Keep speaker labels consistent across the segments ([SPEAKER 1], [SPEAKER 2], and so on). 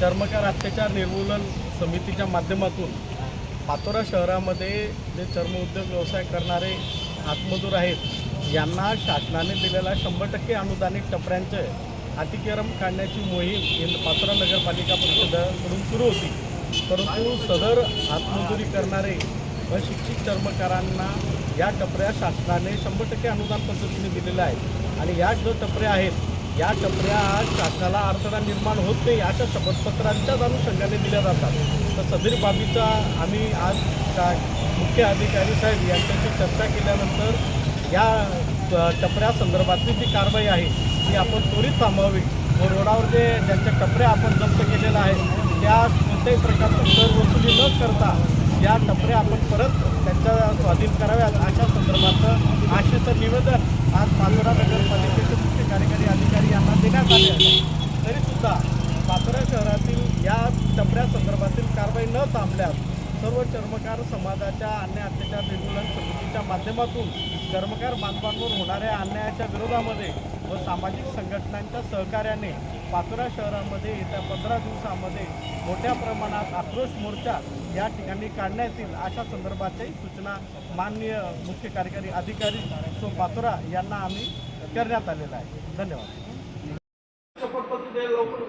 [SPEAKER 1] चर्मकार अत्याचार निर्मूलन समितीच्या माध्यमातून पातोरा शहरामध्ये जे चर्म उद्योग व्यवसाय करणारे हातमजूर आहेत यांना शासनाने दिलेल्या शंभर टक्के अनुदानित टपऱ्यांचे अतिक्रम काढण्याची मोहीम पातोरा नगरपालिका परिषदकडून सुरू होती. परंतु सदर हातमजुरी करणारे व शिक्षित चर्मकारांना या टपऱ्या शासनाने शंभर टक्के अनुदान पद्धतीने दिलेल्या आहेत. आणि या जो टपऱ्या आहेत या टपऱ्या आज शासनाला अडथळा निर्माण होत नाही अशा शपथपत्रांच्याच अनुषंगाने दिल्या जातात. तर सदर बाबीचा आम्ही आज का मुख्य अधिकारी साहेब यांच्याशी चर्चा केल्यानंतर या टपऱ्या संदर्भातली जी कारवाई आहे ती आपण त्वरित थांबवावी. व रोडावर जे ज्यांच्या टपऱ्या आपण जप्त केलेल्या आहेत त्या कोणत्याही प्रकारचं कर वसुली न करता या टपऱ्या आपण परत त्यांच्या स्वाधीन कराव्यात. अशा संदर्भात आशेचं निवेदन आज पाचोरा नगरपालिकेचे यांना देण्यात आले तरीसुद्धा शहरातील या टपऱ्या संदर्भातील कारवाई न थांबल्यास सर्व चर्मकार समाजाच्या अन्याय अत्याचार निर्मूलन समितीच्या माध्यमातून चर्मकार बांधवांवर होणाऱ्या अन्यायाच्या विरोधामध्ये व सामाजिक संघटनांच्या सहकार्याने पाचोरा शहरामध्ये येत्या पंधरा दिवसामध्ये मोठ्या प्रमाणात आक्रोश मोर्चा या ठिकाणी काढण्यात येईल अशा संदर्भाच्याही सूचना माननीय मुख्य कार्यकारी अधिकारी सो पाचोरा यांना आम्ही करण्यात आलेला आहे. धन्यवाद.
[SPEAKER 2] द्यायला लवकर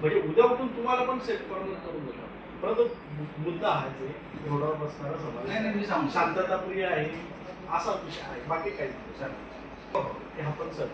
[SPEAKER 2] म्हणजे उद्या उठून तुम्हाला पण सेट करून करून देतो. परंतु मुद्दा हा जे रोडावर बसणारा
[SPEAKER 3] नाही नाही
[SPEAKER 2] समाज
[SPEAKER 3] मी सांगतो.
[SPEAKER 2] शांतताप्रिय आहे असा विषय आहे. बाकी काही नाही. सर हे आपण सर